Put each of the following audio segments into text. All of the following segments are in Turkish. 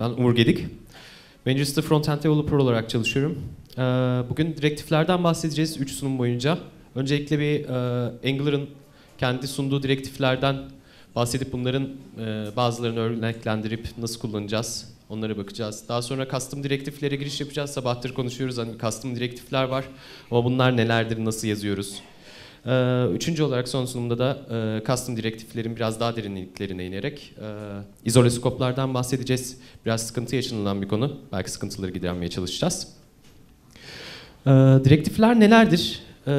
Ben Umur Gedik. Manchester Frontend Developer olarak çalışıyorum. Ee, bugün direktiflerden bahsedeceğiz 3 sunum boyunca. Öncelikle bir e, Angular'ın kendi sunduğu direktiflerden bahsedip bunların e, bazılarını örneklendirip nasıl kullanacağız onlara bakacağız. Daha sonra custom direktiflere giriş yapacağız. Sabahtır konuşuyoruz hani custom direktifler var ama bunlar nelerdir, nasıl yazıyoruz? Ee, üçüncü olarak son sunumda da e, custom direktiflerin biraz daha derinliklerine inerek e, izole skoplardan bahsedeceğiz. Biraz sıkıntı yaşanılan bir konu. Belki sıkıntıları gidermeye çalışacağız. Ee, direktifler nelerdir? Ee,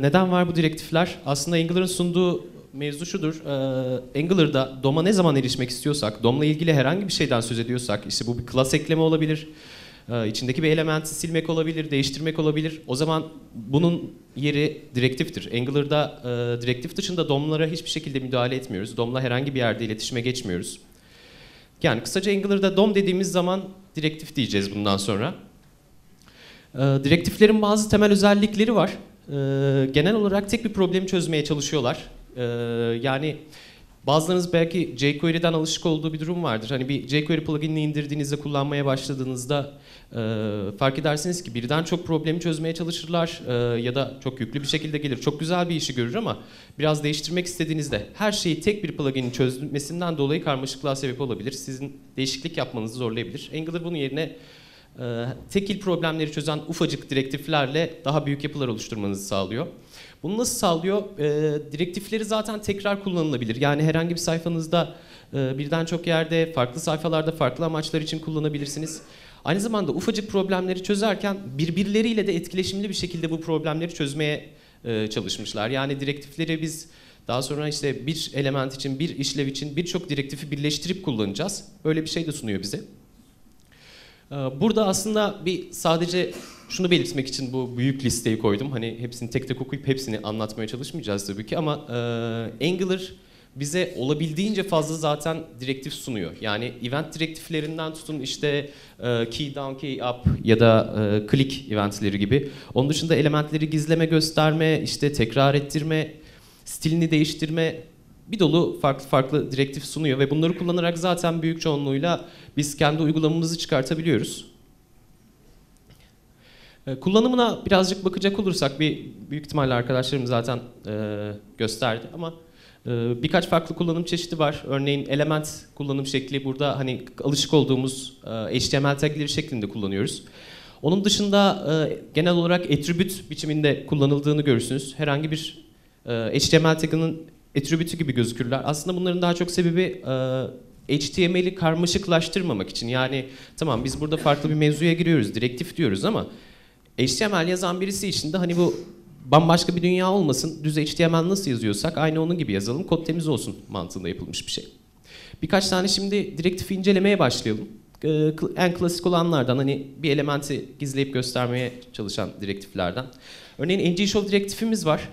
neden var bu direktifler? Aslında Angular'ın sunduğu mevzu şudur. Ee, Angular'da DOM'a ne zaman erişmek istiyorsak, DOM'la ilgili herhangi bir şeyden söz ediyorsak, işte bu bir class ekleme olabilir, ee, içindeki bir elementi silmek olabilir, değiştirmek olabilir. O zaman bunun yeri direktiftir. Angular'da e, direktif dışında DOM'lara hiçbir şekilde müdahale etmiyoruz. DOM'la herhangi bir yerde iletişime geçmiyoruz. Yani kısaca Angular'da DOM dediğimiz zaman direktif diyeceğiz bundan sonra. E, direktiflerin bazı temel özellikleri var. E, genel olarak tek bir problemi çözmeye çalışıyorlar. E, yani Bazılarınız belki jQuery'den alışık olduğu bir durum vardır. Hani bir jQuery pluginini indirdiğinizde kullanmaya başladığınızda e, fark edersiniz ki birden çok problemi çözmeye çalışırlar e, ya da çok yüklü bir şekilde gelir. Çok güzel bir işi görür ama biraz değiştirmek istediğinizde her şeyi tek bir pluginin çözmesinden dolayı karmaşıklığa sebep olabilir. Sizin değişiklik yapmanızı zorlayabilir. Angular bunun yerine e, tekil problemleri çözen ufacık direktiflerle daha büyük yapılar oluşturmanızı sağlıyor. Bunu nasıl sağlıyor? E, direktifleri zaten tekrar kullanılabilir. Yani herhangi bir sayfanızda e, birden çok yerde, farklı sayfalarda, farklı amaçlar için kullanabilirsiniz. Aynı zamanda ufacık problemleri çözerken birbirleriyle de etkileşimli bir şekilde bu problemleri çözmeye e, çalışmışlar. Yani direktifleri biz daha sonra işte bir element için, bir işlev için birçok direktifi birleştirip kullanacağız. Böyle bir şey de sunuyor bize. Ee, burada aslında bir sadece şunu belirtmek için bu büyük listeyi koydum. Hani hepsini tek tek okuyup hepsini anlatmaya çalışmayacağız tabii ki ama e, Angular bize olabildiğince fazla zaten direktif sunuyor. Yani event direktiflerinden tutun işte e, key down, key up ya da e, click eventleri gibi. Onun dışında elementleri gizleme, gösterme, işte tekrar ettirme, stilini değiştirme bir dolu farklı farklı direktif sunuyor ve bunları kullanarak zaten büyük çoğunluğuyla biz kendi uygulamamızı çıkartabiliyoruz. Ee, kullanımına birazcık bakacak olursak bir büyük ihtimalle arkadaşlarım zaten e, gösterdi ama e, birkaç farklı kullanım çeşidi var. Örneğin element kullanım şekli burada hani alışık olduğumuz e, HTML tagleri şeklinde kullanıyoruz. Onun dışında e, genel olarak attribute biçiminde kullanıldığını görürsünüz. Herhangi bir e, HTML tagının attribütü gibi gözükürler. Aslında bunların daha çok sebebi e, HTML'i karmaşıklaştırmamak için. Yani tamam biz burada farklı bir mevzuya giriyoruz, direktif diyoruz ama HTML yazan birisi için de hani bu bambaşka bir dünya olmasın. Düz HTML nasıl yazıyorsak aynı onun gibi yazalım. Kod temiz olsun mantığında yapılmış bir şey. Birkaç tane şimdi direktifi incelemeye başlayalım. Ee, en klasik olanlardan hani bir elementi gizleyip göstermeye çalışan direktiflerden. Örneğin ng-show direktifimiz var.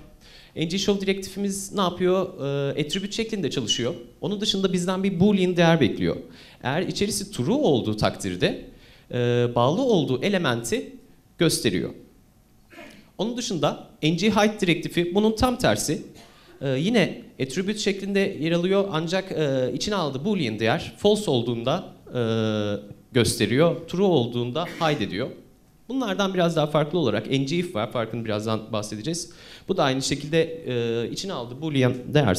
ng-show direktifimiz ne yapıyor? Ee, attribute şeklinde çalışıyor. Onun dışında bizden bir boolean değer bekliyor. Eğer içerisi true olduğu takdirde e, bağlı olduğu elementi gösteriyor. Onun dışında ng-height direktifi bunun tam tersi. Ee, yine attribute şeklinde yer alıyor ancak e, içine aldığı boolean değer false olduğunda e, gösteriyor, true olduğunda hide ediyor. Bunlardan biraz daha farklı olarak ngif var, farkını birazdan bahsedeceğiz. Bu da aynı şekilde e, içine aldığı boolean değer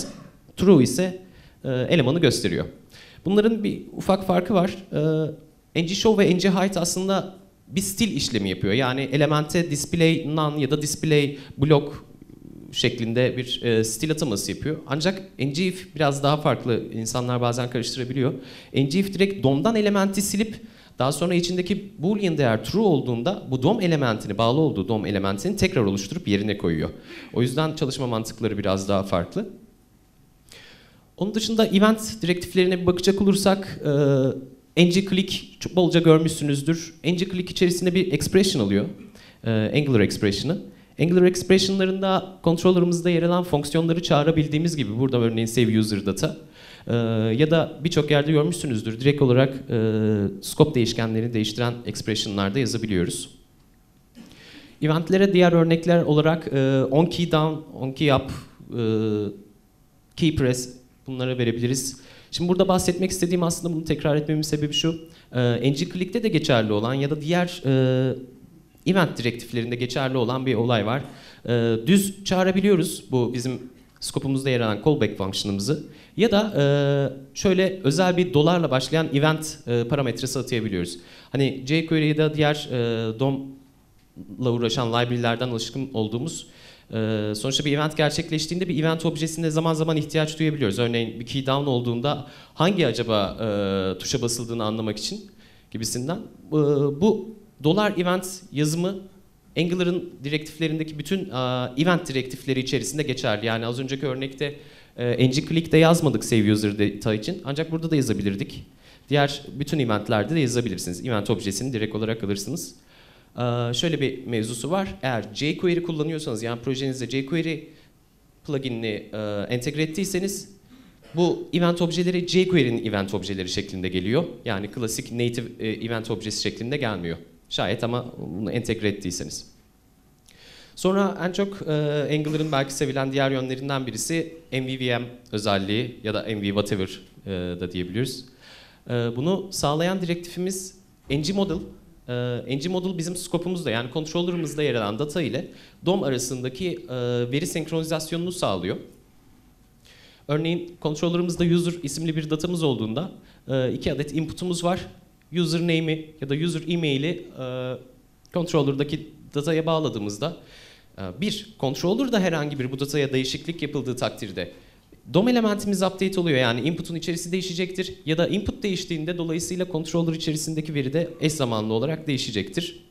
true ise e, elemanı gösteriyor. Bunların bir ufak farkı var. E, ng-show ve ng-height aslında bir stil işlemi yapıyor. Yani elemente display none ya da display block şeklinde bir e, stil ataması yapıyor. Ancak ngif biraz daha farklı. İnsanlar bazen karıştırabiliyor. ngif direkt DOM'dan elementi silip daha sonra içindeki boolean değer true olduğunda bu DOM elementini, bağlı olduğu DOM elementini tekrar oluşturup yerine koyuyor. O yüzden çalışma mantıkları biraz daha farklı. Onun dışında event direktiflerine bir bakacak olursak e, ng-click çok bolca görmüşsünüzdür. ng-click içerisinde bir expression alıyor. E, Angular expression'ı. Angular expression'larında controller'ımızda yer alan fonksiyonları çağırabildiğimiz gibi burada örneğin save user data e, ya da birçok yerde görmüşsünüzdür. Direkt olarak e, scope değişkenlerini değiştiren expression'larda yazabiliyoruz. Eventlere diğer örnekler olarak e, on key down, on key up, e, key press bunları verebiliriz. Şimdi burada bahsetmek istediğim aslında bunu tekrar etmemin sebebi şu. E, NG-Click'te de geçerli olan ya da diğer e, event direktiflerinde geçerli olan bir olay var. E, düz çağırabiliyoruz bu bizim skopumuzda yer alan callback function'ımızı ya da e, şöyle özel bir dolarla başlayan event e, parametresi atayabiliyoruz. Hani jQuery ya da diğer DOM'la uğraşan library'lerden alışkın olduğumuz e, sonuçta bir event gerçekleştiğinde bir event objesinde zaman zaman ihtiyaç duyabiliyoruz. Örneğin bir key down olduğunda hangi acaba e, tuşa basıldığını anlamak için gibisinden. E, bu dolar event yazımı Angular'ın direktiflerindeki bütün uh, event direktifleri içerisinde geçerli. Yani az önceki örnekte uh, ng-click'te yazmadık save user data için ancak burada da yazabilirdik. Diğer bütün eventlerde de yazabilirsiniz. Event objesini direkt olarak alırsınız. Uh, şöyle bir mevzusu var. Eğer jQuery kullanıyorsanız yani projenizde jQuery pluginini uh, entegre ettiyseniz bu event objeleri jQuery'nin event objeleri şeklinde geliyor. Yani klasik native uh, event objesi şeklinde gelmiyor. Şayet ama bunu entegre ettiyseniz. Sonra en çok e, Angular'ın belki sevilen diğer yönlerinden birisi MVVM özelliği ya da MV whatever e, da diyebiliriz. E, bunu sağlayan direktifimiz ngModel. E, ngModel bizim skopumuzda yani controller'ımızda yer alan data ile DOM arasındaki e, veri senkronizasyonunu sağlıyor. Örneğin controller'ımızda user isimli bir datamız olduğunda e, iki adet input'umuz var username'i ya da user email'i e, controller'daki dataya bağladığımızda e, bir, controller'da herhangi bir bu dataya değişiklik yapıldığı takdirde DOM elementimiz update oluyor yani input'un içerisi değişecektir ya da input değiştiğinde dolayısıyla controller içerisindeki veri de eş zamanlı olarak değişecektir.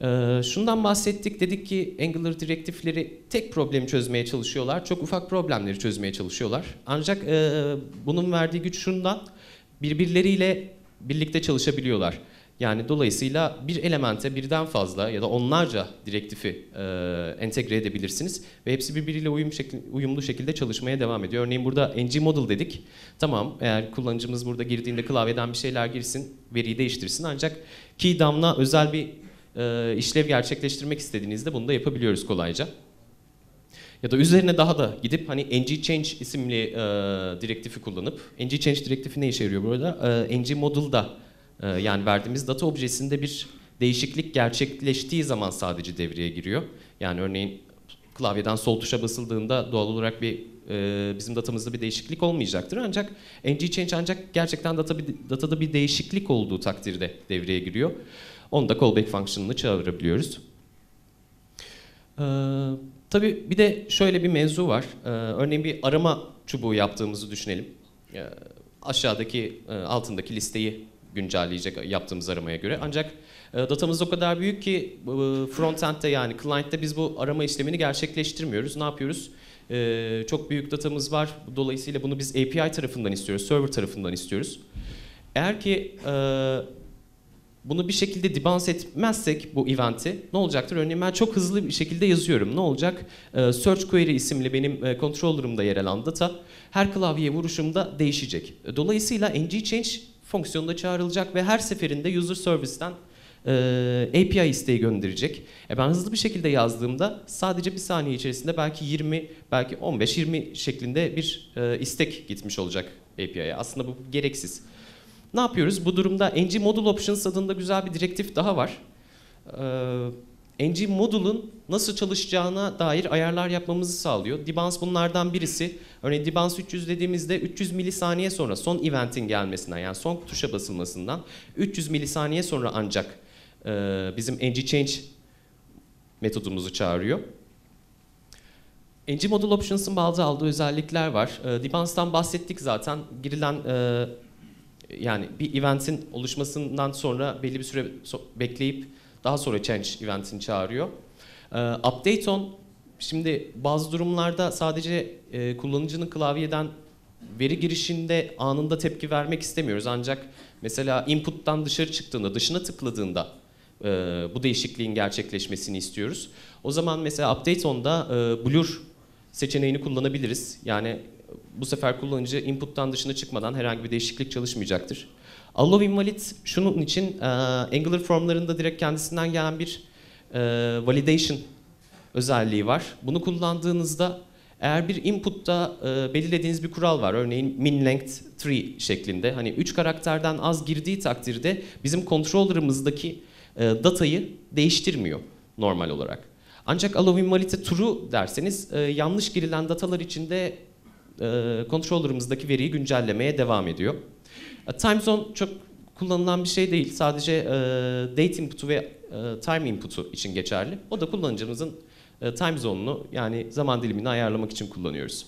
Ee, şundan bahsettik dedik ki Angular direktifleri tek problemi çözmeye çalışıyorlar. Çok ufak problemleri çözmeye çalışıyorlar. Ancak e, bunun verdiği güç şundan birbirleriyle birlikte çalışabiliyorlar. Yani dolayısıyla bir elemente birden fazla ya da onlarca direktifi e, entegre edebilirsiniz ve hepsi birbiriyle uyum şekli, uyumlu şekilde çalışmaya devam ediyor. Örneğin burada ng-model dedik. Tamam eğer kullanıcımız burada girdiğinde klavyeden bir şeyler girsin, veriyi değiştirsin ancak key damla özel bir e, işlev gerçekleştirmek istediğinizde bunu da yapabiliyoruz kolayca. Ya da üzerine daha da gidip hani ng-change isimli e, direktifi kullanıp, ng-change direktifi ne işe yarıyor burada? E, ng-model'da e, yani verdiğimiz data objesinde bir değişiklik gerçekleştiği zaman sadece devreye giriyor. Yani örneğin klavyeden sol tuşa basıldığında doğal olarak bir e, bizim datamızda bir değişiklik olmayacaktır. Ancak ng-change ancak gerçekten data bir, datada bir değişiklik olduğu takdirde devreye giriyor. Onu da callback function'ını çağırabiliyoruz. Ee, tabii bir de şöyle bir mevzu var. Ee, örneğin bir arama çubuğu yaptığımızı düşünelim. Ee, aşağıdaki e, altındaki listeyi güncelleyecek yaptığımız aramaya göre. Ancak e, datamız o kadar büyük ki e, frontend'de yani client'te biz bu arama işlemini gerçekleştirmiyoruz. Ne yapıyoruz? E, çok büyük datamız var. Dolayısıyla bunu biz API tarafından istiyoruz, server tarafından istiyoruz. Eğer ki e, bunu bir şekilde debans etmezsek bu eventi ne olacaktır? Örneğin ben çok hızlı bir şekilde yazıyorum. Ne olacak? Ee, Search Query isimli benim e, controller'ımda yer alan data her klavyeye vuruşumda değişecek. Dolayısıyla ng-change fonksiyonunda çağrılacak ve her seferinde user service'ten e, API isteği gönderecek. E ben hızlı bir şekilde yazdığımda sadece bir saniye içerisinde belki 20, belki 15-20 şeklinde bir e, istek gitmiş olacak API'ye. Aslında bu gereksiz. Ne yapıyoruz? Bu durumda ng module options adında güzel bir direktif daha var. Ee, ng module'un nasıl çalışacağına dair ayarlar yapmamızı sağlıyor. Debans bunlardan birisi. Örneğin debans 300 dediğimizde 300 milisaniye sonra son eventin gelmesinden yani son tuşa basılmasından 300 milisaniye sonra ancak e, bizim ng change metodumuzu çağırıyor. ng module options'ın bazı aldığı özellikler var. E, Debans'tan bahsettik zaten. Girilen e, yani bir eventin oluşmasından sonra belli bir süre bekleyip daha sonra change eventini çağırıyor. Ee, update on şimdi bazı durumlarda sadece e, kullanıcının klavyeden veri girişinde anında tepki vermek istemiyoruz. Ancak mesela input'tan dışarı çıktığında, dışına tıkladığında e, bu değişikliğin gerçekleşmesini istiyoruz. O zaman mesela update on'da e, blur seçeneğini kullanabiliriz. Yani bu sefer kullanıcı input'tan dışına çıkmadan herhangi bir değişiklik çalışmayacaktır. Allow invalid şunun için e, Angular formlarında direkt kendisinden gelen bir e, validation özelliği var. Bunu kullandığınızda Eğer bir input'ta e, belirlediğiniz bir kural var. Örneğin min length 3 şeklinde. Hani 3 karakterden az girdiği takdirde bizim controller'ımızdaki e, datayı değiştirmiyor normal olarak. Ancak allow invalid'e true derseniz e, yanlış girilen datalar içinde e, controller'ımızdaki veriyi güncellemeye devam ediyor. Time zone çok kullanılan bir şey değil. Sadece e, date input'u ve e, time input'u için geçerli. O da kullanıcımızın e, time zone'unu yani zaman dilimini ayarlamak için kullanıyoruz.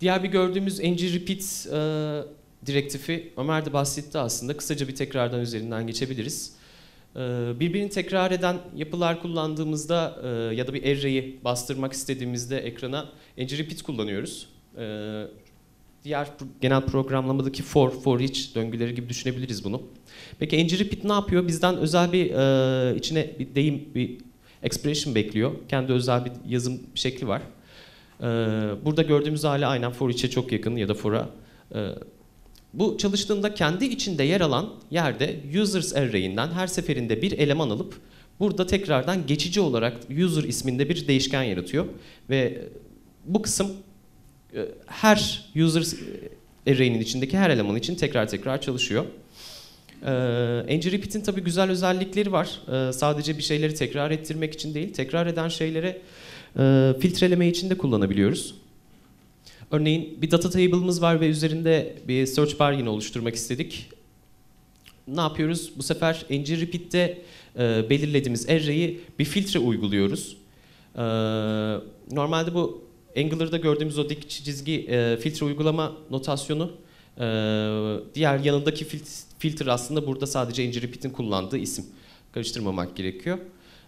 Diğer bir gördüğümüz ng repeat e, direktifi Ömer de bahsetti aslında. Kısaca bir tekrardan üzerinden geçebiliriz. E, birbirini tekrar eden yapılar kullandığımızda e, ya da bir array'i bastırmak istediğimizde ekrana ng repeat kullanıyoruz. E, diğer genel programlamadaki for, for each döngüleri gibi düşünebiliriz bunu. Peki ng repeat ne yapıyor? Bizden özel bir e, içine bir deyim, bir expression bekliyor. Kendi özel bir yazım şekli var. Ee, burada gördüğümüz hali aynen for içe çok yakın ya da for'a. Ee, bu çalıştığında kendi içinde yer alan yerde users array'inden her seferinde bir eleman alıp burada tekrardan geçici olarak user isminde bir değişken yaratıyor ve bu kısım e, her users array'inin içindeki her eleman için tekrar tekrar çalışıyor. Ee, ng repeat'in tabii güzel özellikleri var. Ee, sadece bir şeyleri tekrar ettirmek için değil, tekrar eden şeylere e, filtreleme için de kullanabiliyoruz. Örneğin bir data table'ımız var ve üzerinde bir search bar yine oluşturmak istedik. Ne yapıyoruz? Bu sefer ng repeat'te e, belirlediğimiz array'i bir filtre uyguluyoruz. Ee, normalde bu Angular'da gördüğümüz o dik çizgi e, filtre uygulama notasyonu e, diğer yanındaki fil- filtre aslında burada sadece ng repeat'in kullandığı isim. Karıştırmamak gerekiyor.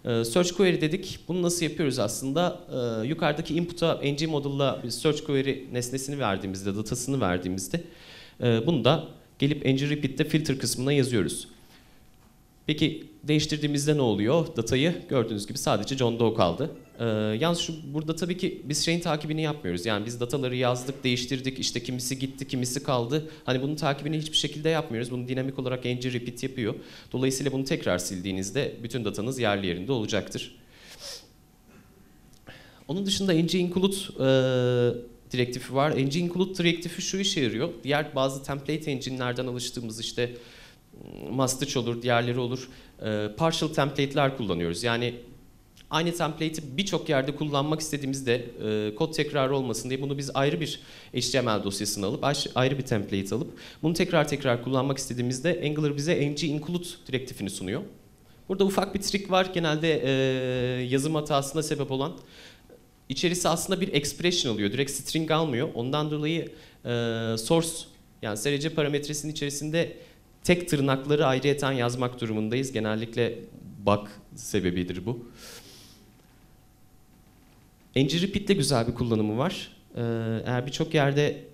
Ee, Search query dedik. Bunu nasıl yapıyoruz aslında? Ee, Yukarıdaki input'a ng model'la search query nesnesini verdiğimizde, datasını verdiğimizde e, bunu da gelip ng repeat'te filter kısmına yazıyoruz. Peki değiştirdiğimizde ne oluyor? Datayı gördüğünüz gibi sadece John Doe kaldı. Ee, yalnız şu burada tabii ki biz şeyin takibini yapmıyoruz. Yani biz dataları yazdık, değiştirdik. işte kimisi gitti, kimisi kaldı. Hani bunun takibini hiçbir şekilde yapmıyoruz. Bunu dinamik olarak ng repeat yapıyor. Dolayısıyla bunu tekrar sildiğinizde bütün datanız yerli yerinde olacaktır. Onun dışında ng include e, direktifi var. ng include direktifi şu işe yarıyor. Diğer bazı template engine'lerden alıştığımız işte Mastich olur, diğerleri olur. E, partial template'ler kullanıyoruz. Yani aynı template'i birçok yerde kullanmak istediğimizde e, kod tekrarı olmasın diye bunu biz ayrı bir HTML dosyasını alıp ayrı bir template alıp bunu tekrar tekrar kullanmak istediğimizde Angular bize ng include direktifini sunuyor. Burada ufak bir trik var genelde e, yazım hatasına sebep olan. İçerisi aslında bir expression alıyor. Direkt string almıyor. Ondan dolayı e, source yani SRC parametresinin içerisinde tek tırnakları ayrıyeten yazmak durumundayız. Genellikle bug sebebidir bu. ng repeat'te güzel bir kullanımı var. Ee, eğer birçok yerde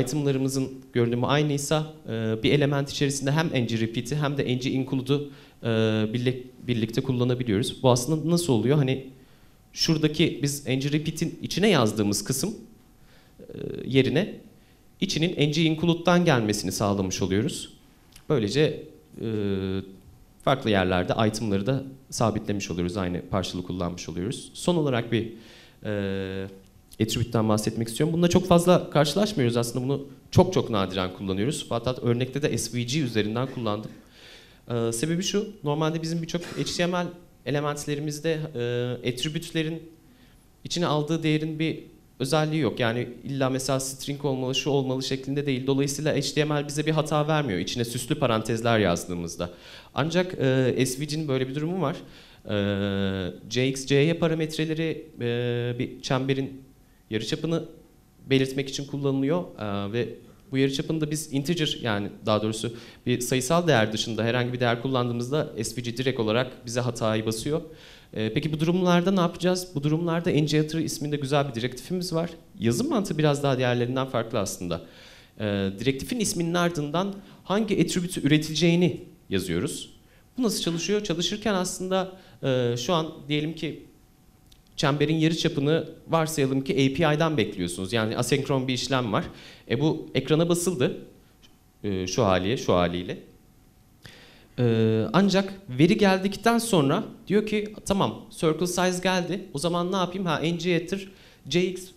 itemlarımızın görünümü aynıysa e, bir element içerisinde hem ng repeat'i hem de ng include'u e, birlik- birlikte kullanabiliyoruz. Bu aslında nasıl oluyor? Hani şuradaki biz ng repeat'in içine yazdığımız kısım e, yerine içinin ng include'dan gelmesini sağlamış oluyoruz. Böylece e, farklı yerlerde itemları da sabitlemiş oluyoruz. Aynı partial'ı kullanmış oluyoruz. Son olarak bir e, attribute'den bahsetmek istiyorum. Bununla çok fazla karşılaşmıyoruz aslında. Bunu çok çok nadiren kullanıyoruz. Fakat örnekte de SVG üzerinden kullandım. E, sebebi şu, normalde bizim birçok HTML elementlerimizde e, attribute'lerin içine aldığı değerin bir özelliği yok. Yani illa mesela string olmalı, şu olmalı şeklinde değil. Dolayısıyla HTML bize bir hata vermiyor içine süslü parantezler yazdığımızda. Ancak e, SVG'nin böyle bir durumu var. E, CX, CY parametreleri e, bir çemberin yarıçapını belirtmek için kullanılıyor e, ve bu yarıçapını da biz integer yani daha doğrusu bir sayısal değer dışında herhangi bir değer kullandığımızda SVG direkt olarak bize hatayı basıyor. Ee, Peki bu durumlarda ne yapacağız? Bu durumlarda NGAtr isminde güzel bir direktifimiz var. Yazım mantığı biraz daha diğerlerinden farklı aslında. Ee, direktifin isminin ardından hangi attribute'ü üretileceğini yazıyoruz. Bu nasıl çalışıyor? Çalışırken aslında e, şu an diyelim ki çemberin yarı çapını varsayalım ki API'den bekliyorsunuz. Yani asenkron bir işlem var. E bu ekrana basıldı. e, şu haliye, şu haliyle. Ee, ancak veri geldikten sonra diyor ki tamam circle size geldi. O zaman ne yapayım? Ha ng getir jx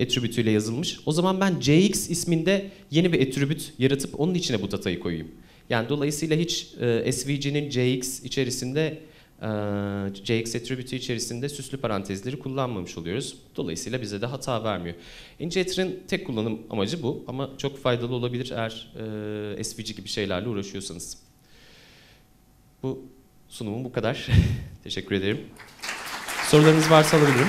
attribütüyle yazılmış. O zaman ben jx isminde yeni bir attribüt yaratıp onun içine bu datayı koyayım. Yani dolayısıyla hiç e, SVG'nin jx içerisinde e, jx attribütü içerisinde süslü parantezleri kullanmamış oluyoruz. Dolayısıyla bize de hata vermiyor. Injector'ın tek kullanım amacı bu ama çok faydalı olabilir eğer e, SVG gibi şeylerle uğraşıyorsanız. Bu sunumum bu kadar. Teşekkür ederim. Sorularınız varsa alabilirim.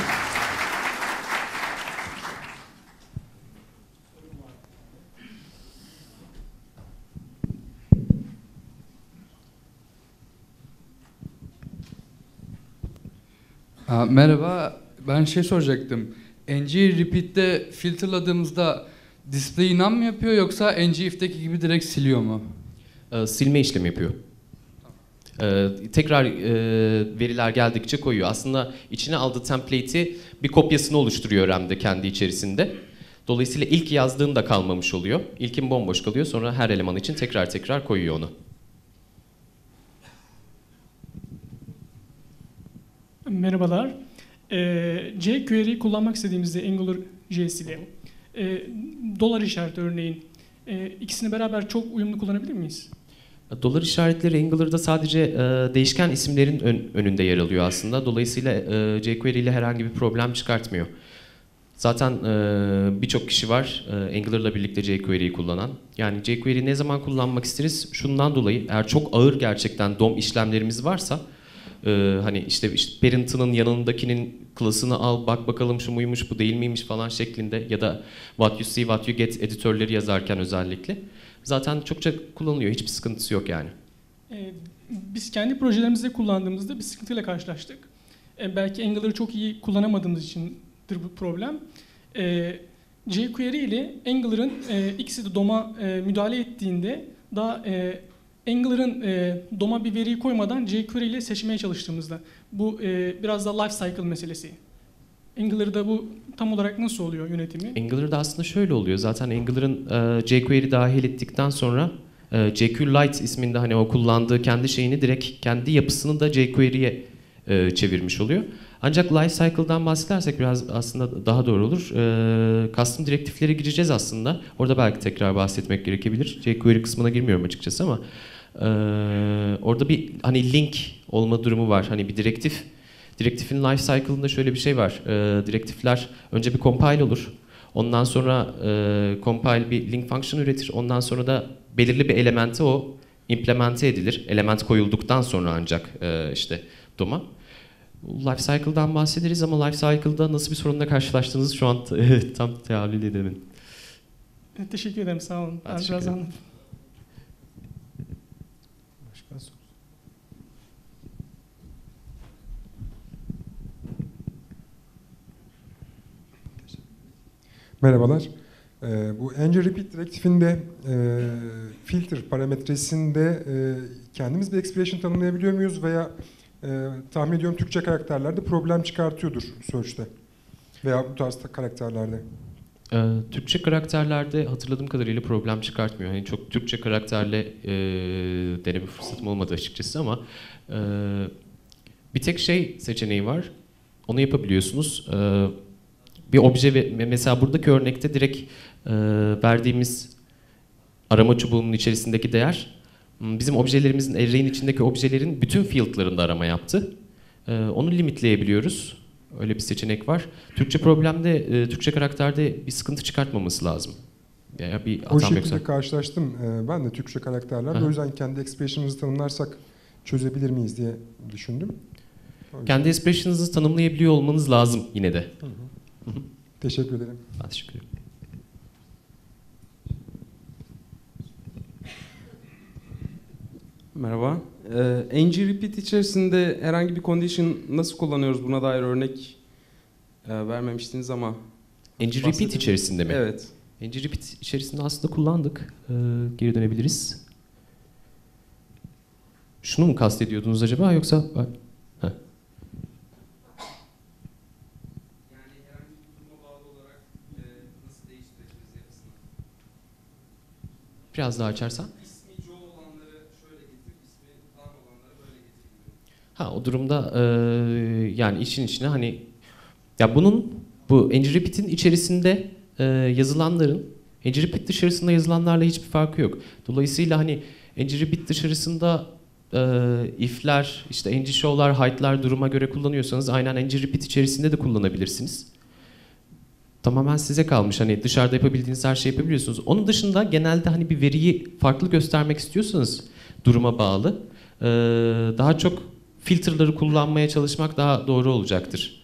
Merhaba, ben şey soracaktım. NG Repeat'te filterladığımızda display inan mı yapıyor yoksa NG if'teki gibi direkt siliyor mu? Ee, silme işlemi yapıyor. Ee, tekrar e, veriler geldikçe koyuyor. Aslında içine aldığı template'i bir kopyasını oluşturuyor RAM'de kendi içerisinde. Dolayısıyla ilk yazdığında kalmamış oluyor. İlkin bomboş kalıyor. Sonra her eleman için tekrar tekrar koyuyor onu. Merhabalar. Ee, jQuery kullanmak istediğimizde Angular JS ile e, dolar işareti örneğin e, ikisini beraber çok uyumlu kullanabilir miyiz? Dolar işaretleri Angular'da sadece e, değişken isimlerin ön- önünde yer alıyor aslında. Dolayısıyla e, jQuery ile herhangi bir problem çıkartmıyor. Zaten e, birçok kişi var e, Angular'la birlikte jQuery'yi kullanan. Yani jQuery ne zaman kullanmak isteriz? Şundan dolayı eğer çok ağır gerçekten DOM işlemlerimiz varsa e, hani işte, işte parent'ının yanındakinin klasını al bak bakalım şu muymuş bu değil miymiş falan şeklinde ya da what you see what you get editörleri yazarken özellikle zaten çokça kullanılıyor. Hiçbir sıkıntısı yok yani. Ee, biz kendi projelerimizde kullandığımızda bir sıkıntıyla karşılaştık. Ee, belki Angular'ı çok iyi kullanamadığımız içindir bu problem. Ee, jQuery ile Angular'ın e, ikisi de DOM'a e, müdahale ettiğinde daha e, Angular'ın e, DOM'a bir veriyi koymadan jQuery ile seçmeye çalıştığımızda bu e, biraz da life cycle meselesi. Angular'da bu tam olarak nasıl oluyor yönetimi? Angular'da aslında şöyle oluyor. Zaten Angular'ın e, jQuery dahil ettikten sonra e, jQLite isminde hani o kullandığı kendi şeyini direkt kendi yapısını da jQuery'ye e, çevirmiş oluyor. Ancak lifecycle'dan bahsedersek biraz aslında daha doğru olur. E, custom direktiflere gireceğiz aslında. Orada belki tekrar bahsetmek gerekebilir. jQuery kısmına girmiyorum açıkçası ama e, orada bir hani link olma durumu var. Hani bir direktif Direktifin life cycle'ında şöyle bir şey var. E, direktifler önce bir compile olur. Ondan sonra e, compile bir link function üretir. Ondan sonra da belirli bir elementi o implemente edilir. Element koyulduktan sonra ancak e, işte DOM'a. Life cycle'dan bahsederiz ama life cycle'da nasıl bir sorunla karşılaştığınızı şu an tam teallül edemedim. Evet, Teşekkür ederim sağ olun. Ben biraz anladım. Merhabalar. Ee, bu Angel Repeat direktifinde e, filter parametresinde e, kendimiz bir expression tanımlayabiliyor muyuz veya e, tahmin ediyorum Türkçe karakterlerde problem çıkartıyordur search'te veya bu tarz karakterlerde. Ee, Türkçe karakterlerde hatırladığım kadarıyla problem çıkartmıyor. Hani çok Türkçe karakterle e, deneme fırsatım olmadı açıkçası ama e, bir tek şey seçeneği var. Onu yapabiliyorsunuz. E, bir obje ve mesela buradaki örnekte direkt e, verdiğimiz arama çubuğunun içerisindeki değer bizim objelerimizin array'in içindeki objelerin bütün field'larında arama yaptı. E, onu limitleyebiliyoruz. Öyle bir seçenek var. Türkçe problemde, e, Türkçe karakterde bir sıkıntı çıkartmaması lazım. Ya bir O şekilde yoksa. karşılaştım. Ee, ben de Türkçe karakterlerle. Aha. O yüzden kendi expression'ımızı tanımlarsak çözebilir miyiz diye düşündüm. Kendi expression'ınızı tanımlayabiliyor olmanız lazım yine de. Teşekkür ederim. Ben teşekkür ederim. Merhaba. Ee, ng repeat içerisinde herhangi bir condition nasıl kullanıyoruz buna dair örnek e, vermemiştiniz ama. ng repeat içerisinde mi? Evet. ng repeat içerisinde aslında kullandık. Ee, geri dönebiliriz. Şunu mu kastediyordunuz acaba yoksa? Heh. Yani herhangi bir duruma bağlı olarak e, nasıl değiştirebiliriz yapısını? Biraz daha açarsan. Ha o durumda e, yani işin içine hani ya bunun bu NGRepeat'in içerisinde e, yazılanların NGRepeat dışarısında yazılanlarla hiçbir farkı yok. Dolayısıyla hani NGRepeat dışarısında e, if'ler, işte ngshow'lar, hide'lar duruma göre kullanıyorsanız aynen ngrepeat içerisinde de kullanabilirsiniz. Tamamen size kalmış. Hani dışarıda yapabildiğiniz her şeyi yapabiliyorsunuz. Onun dışında genelde hani bir veriyi farklı göstermek istiyorsanız duruma bağlı e, daha çok filtreları kullanmaya çalışmak daha doğru olacaktır.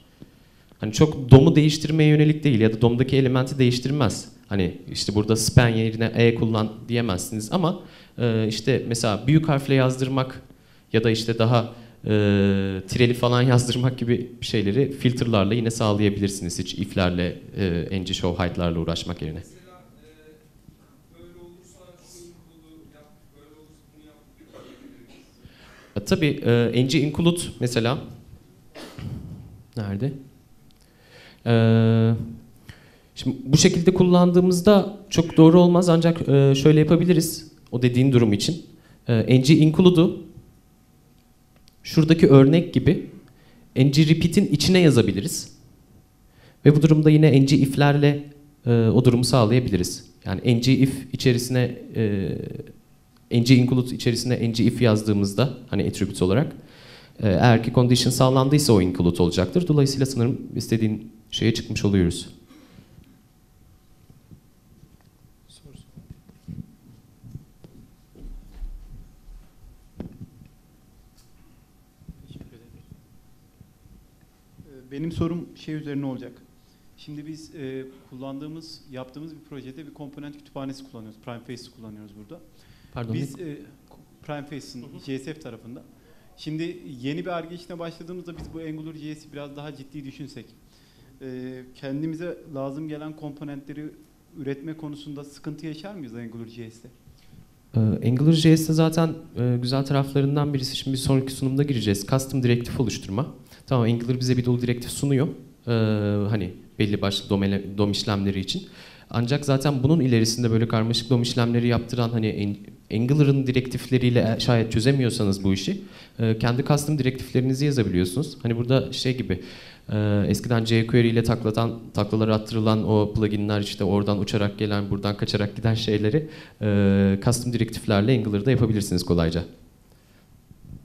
Hani çok DOM'u değiştirmeye yönelik değil ya da DOM'daki elementi değiştirmez. Hani işte burada span yerine e kullan diyemezsiniz ama e, işte mesela büyük harfle yazdırmak ya da işte daha e, tireli falan yazdırmak gibi şeyleri filterlarla yine sağlayabilirsiniz. Hiç if'lerle, e, ng-show hide'larla uğraşmak yerine. E, tabii e, ng include mesela nerede? E, şimdi bu şekilde kullandığımızda çok doğru olmaz ancak e, şöyle yapabiliriz o dediğin durum için. E, ng include'u şuradaki örnek gibi ng repeat'in içine yazabiliriz. Ve bu durumda yine ng if'lerle e, o durumu sağlayabiliriz. Yani ng if içerisine e, ng include içerisine ng if yazdığımızda hani attribute olarak e, eğer ki condition sağlandıysa o include olacaktır. Dolayısıyla sanırım istediğin şeye çıkmış oluyoruz. Ee, Benim sorum şey üzerine olacak. Şimdi biz e, kullandığımız, yaptığımız bir projede bir komponent kütüphanesi kullanıyoruz. PrimeFace kullanıyoruz burada. Pardon. Biz e, PrimeFace'in JSF tarafında. Şimdi yeni bir arge işine başladığımızda biz bu Angular JS'i biraz daha ciddi düşünsek, e, kendimize lazım gelen komponentleri üretme konusunda sıkıntı yaşar mıyız Angular JS'te? Ee, AngularJS'te zaten e, güzel taraflarından birisi. Şimdi bir sonraki sunumda gireceğiz. Custom direktif oluşturma. Tamam Angular bize bir dolu direktif sunuyor. Ee, hani belli başlı dom, dom işlemleri için. Ancak zaten bunun ilerisinde böyle karmaşık dom işlemleri yaptıran hani Ang- Angular'ın direktifleriyle e- şayet çözemiyorsanız bu işi e, kendi custom direktiflerinizi yazabiliyorsunuz. Hani burada şey gibi e, eskiden jQuery ile taklatan, taklaları attırılan o pluginler işte oradan uçarak gelen buradan kaçarak giden şeyleri custom direktiflerle Angular'da yapabilirsiniz kolayca.